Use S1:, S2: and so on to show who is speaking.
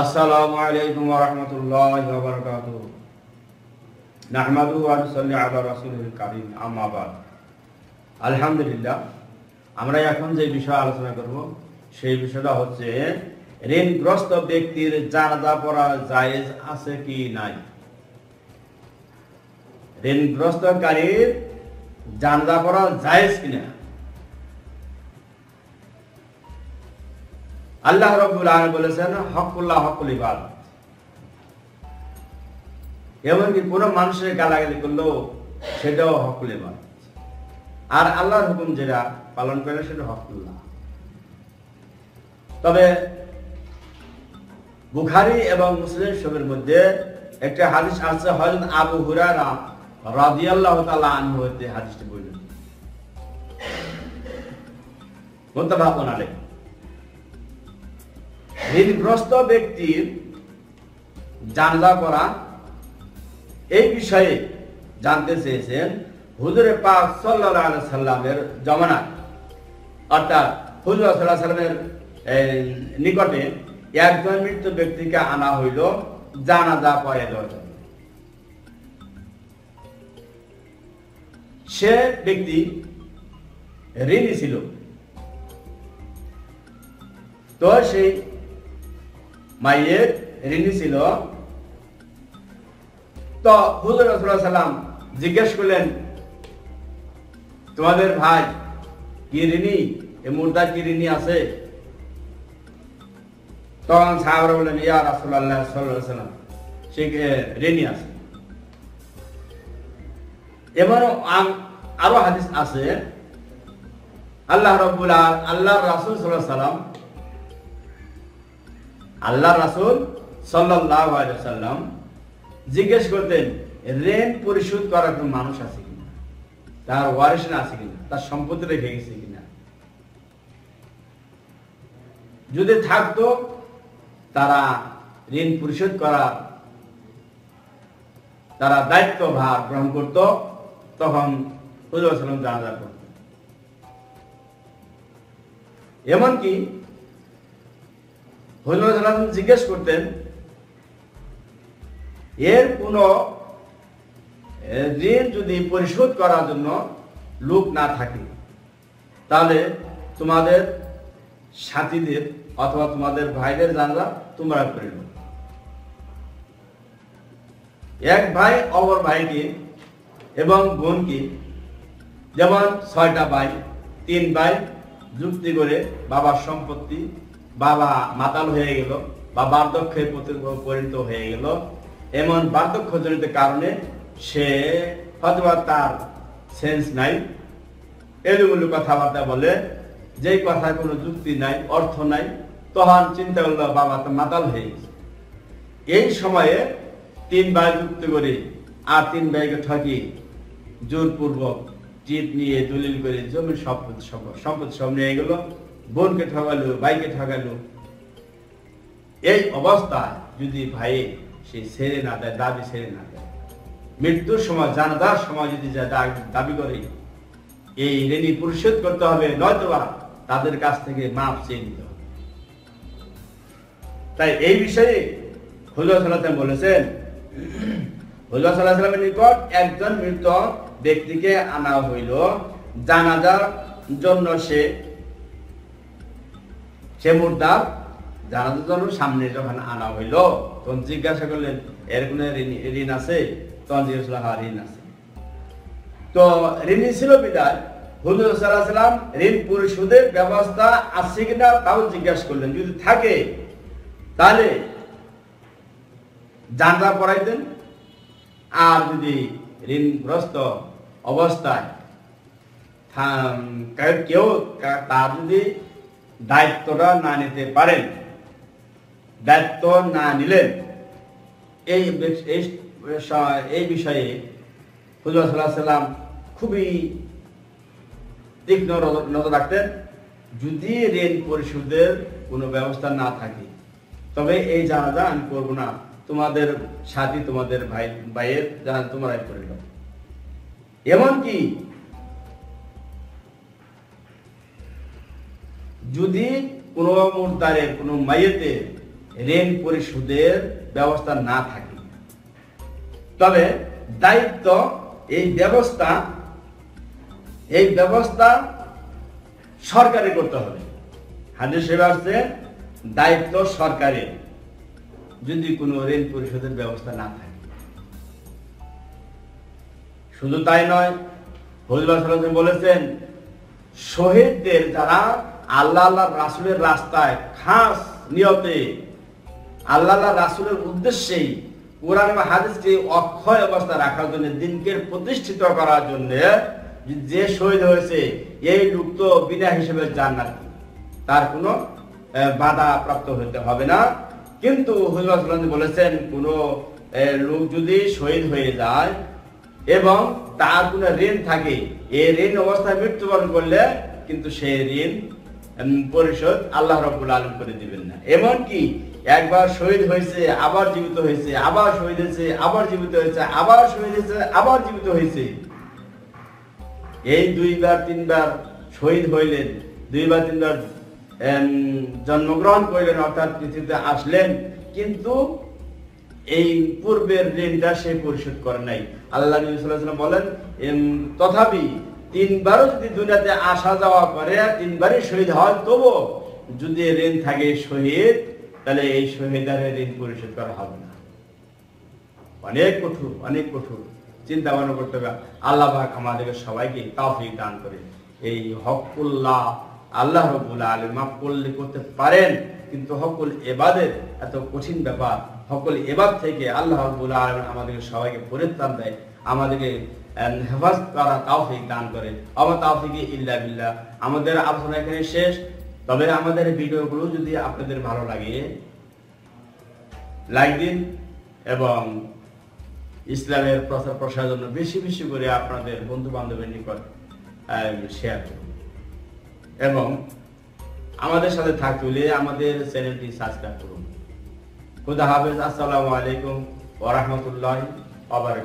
S1: আসসালামু আলাইকুম নাহমাদু আলহামদুলিল্লাহ, আমরা এখন যে বিষয় আলোচনা করব, সেই বিষয়টা হচ্ছে ঋণগ্রস্ত ব্যক্তির জানাজা পড়া জায়েজ আছে কি নাই? ঋণগ্রস্তকারীর জানাজা পড়া জায়েজ কিনা আল্লাহ রব্বুল আলামিন বলেছেন হকুল্লাহ হকুল ইবাদত এমনকি কোনো মানুষের গালাগালি করলেও সেটাও হকুল ইবাদত আর আল্লাহর হুকুম যেটা পালন করে সেটা হকুল্লাহ তবে বুখারি এবং মুসলিম শরীফের মধ্যে একটা হাদিস আছে, হযরত আবু হুরায়রা রাদিয়াল্লাহু তাআলা আনহু হতে হাদিসটি বললেন মুত্তাফাকুন আলাইহি। ঋণগ্রস্ত ব্যক্তির জানলা করা এই বিষয়ে জানতে চেয়েছেন হুজুরে পাক সাল্লামের জমানা। অর্থাৎ হুজুর সাল্লাল্লাহু সাল্লামের নিকটে একজন মৃত ব্যক্তিকে আনা হইল জানাজা পড়ে দেওয়ার জন্য। সে ব্যক্তি ঋণী ছিল। তো সেই মাইয়ের ঋণী ছিল। তো হুজুর সাল্লাম জিজ্ঞেস করলেন, তোমাদের ভাই কি ঋণী? এ মুর্দা কি ঋণী আছে? তখন সাহাবরা বললেন, ইয়া আলাইহি সাল্লাম সে ঋণী আছে? এবারও আরও হাদিস আছে, আল্লাহ রব্বুল আল্লাহ রাসূল আলাইহি সাল্লাম আল্লাহ রাসূল সাল্লাম জিজ্ঞেস করতেন, ঋণ পরিশোধ করার কোন মানুষ আছে কিনা? তার ওয়ারিশ আছে কিনা? তার সম্পত্তি রেখে গেছে কিনা? যদি থাকতো, তারা ঋণ পরিশোধ করার তারা দায়িত্ব ভার গ্রহণ করত, তখন হুজুর সাল্লাম জানাজা করত এমনকি জিজ্ঞেস করতেন, এর কোন ঋণ যদি পরিশোধ করার জন্য লোক না থাকে, তাহলে তোমাদের সাথীদের অথবা তোমাদের ভাইদের জানলা তোমরা করে এক ভাই, অপর ভাইকে এবং বোনকে, যেমন ছয়টা ভাই, তিন ভাই, যুক্তি করে বাবার সম্পত্তি বাবা মাতাল হয়ে গেল, বা বার্ধক্যে পরিণত হয়ে গেল। এমন বার্ধক্যজনিত কারণে সে হয়তোবা তার সেন্স নাই। এলোমেলো কথাবার্তা বলে, যেই কথার কোনো যুক্তি নাই, অর্থ নাই, তখন চিন্তা করল বাবা তো মাতাল হয়ে গেছে। এই সময়ে তিন ভাই যুক্তি করে, আর তিন ভাইকে ঠকি জোরপূর্বক জিত নিয়ে দলিল করে জমির সম্পত্তি সম্পত্তি সব নিয়ে গেল। বোনকে ঠকালো ভাইকে ঠকালো এই অবস্থায় যদি ভাই সে ছেড়ে না দেয়, দাবি ছেড়ে না দেয়, মৃত্যুর সময় জানাদার সময় যদি দাবি করে, এই ঋণী পরিশোধ করতে হবে, নয়তোবা তাদের কাছ থেকে মাপ চেয়ে নিতে হবে। তাই এই বিষয়ে হুজুর সাল্লাহ বলেছেন, হুজুর সাল্লাহ নিকট একজন মৃত ব্যক্তিকে আনা হইল। জানাজার জন্য সে সে মুর্দার জানাজার জন্য সামনে যখন আনা হইল, তখন জিজ্ঞাসা করলেন এর কোন ঋণ আছে? তখন জিজ্ঞাসা হ্যাঁ ঋণ আছে। তো ঋণ ছিল বিদায়। হুজুর সাল্লাহ সাল্লাম ঋণ পরিশোধের ব্যবস্থা আছে কিনা তাও জিজ্ঞাসা করলেন। যদি থাকে, তাহলে জানরা পড়াইতেন আর যদি ঋণগ্রস্ত অবস্থায় কেউ তার যদি দায়িত্বটা না নিতে পারেন। দায়িত্ব না নিলেন এই এই বিষয়ে হুজুর সাল্লাহ সাল্লাম খুবই তীক্ষ্ণ নজর রাখতেন। যদি ঋণ পরিশোধের কোনো ব্যবস্থা না থাকে, তবে এই জানাজা আমি করব না। তোমাদের সাথী তোমাদের ভাই ভাইয়ের জানাজা তোমরাই করে নাও। এমনকি যদি কোনো মুর্দারের কোনো মাইয়েতে ঋণ পরিশোধের ব্যবস্থা না থাকে, তবে দায়িত্ব এই ব্যবস্থা এই ব্যবস্থা সরকারে করতে হবে। হাদিস সেবা আসছে, দায়িত্ব সরকারের, যদি কোনো ঋণ পরিশোধের ব্যবস্থা না থাকে। শুধু তাই নয় হজুল্লাহ বলেছেন, শহীদদের যারা আল্লাহ আল্লাহ রাসুলের রাস্তায় খাস নিয়তে, আল্লাহ আল্লাহ রাসুলের উদ্দেশ্যেই কোরআন বা হাদিসকে অক্ষয় অবস্থা রাখার জন্য, দিনকে প্রতিষ্ঠিত করার জন্য যে শহীদ হয়েছে, এই লোক তো বিনা হিসেবে জান্নাত। তার কোনো বাধা প্রাপ্ত হতে হবে না। কিন্তু বলেছেন, কোন লোক যদি শহীদ হয়ে যায় এবং তার কোনো ঋণ থাকে এই ঋণ অবস্থায় মৃত্যুবরণ করলে কিন্তু সেই ঋণ পরিশোধ আল্লাহ রব্বুল আলম করে দিবেন না। এমন কি, একবার শহীদ হয়েছে, আবার জীবিত হয়েছে, আবার শহীদ হয়েছে, আবার জীবিত হয়েছে, আবার শহীদ হয়েছে, আবার জীবিত হয়েছে। এই দুইবার, তিনবার শহীদ হইলেন, দুইবার, তিনবার জন্মগ্রহণ করলেন, অর্থাৎ পৃথিবীতে আসলেন, কিন্তু এই পূর্বের ঋণটা সে পরিশোধ করে নাই। আল্লাহ বলেন তথাপি তিনবারও যদি দুনিয়াতে আসা যাওয়া করে, তিনবারই শহীদ হয় তবু যদি ঋণ থাকে শহীদ, তাহলে এই শহীদারের ঋণ পরিশোধ করা হবে না। অনেক কঠোর অনেক কঠোর। চিন্তা ভাবনা করতে হবে। আল্লাহ আমাদেরকে সবাইকে তাওফিক দান করে এই হকুল্লাহ আল্লাহ রবুল আলম করলে করতে পারেন, কিন্তু হকুল এবাদের এত কঠিন ব্যাপার। হকুল এবাদ থেকে আল্লাহ রবুল আলম আমাদেরকে সবাইকে পরিত্রাণ দেয়। আমাদেরকে আহ, হেফাজত করা তাওফিক দান করে। আমার তাওফিকে ইল্লা বিল্লাহ। আমাদের আলোচনা এখানে শেষ। তবে আমাদের ভিডিওগুলো যদি আপনাদের ভালো লাগে লাইক দিন এবং ইসলামের প্রচার প্রসার জন্য বেশি বেশি করে আপনাদের বন্ধু বান্ধবের নিকট শেয়ার করুন। এবং আমাদের সাথে থাকতে হলে আমাদের চ্যানেলটি সাবস্ক্রাইব করুন। খুদা হাফেজ আসসালামু আলাইকুম ওরহমতুল্লাহ আবার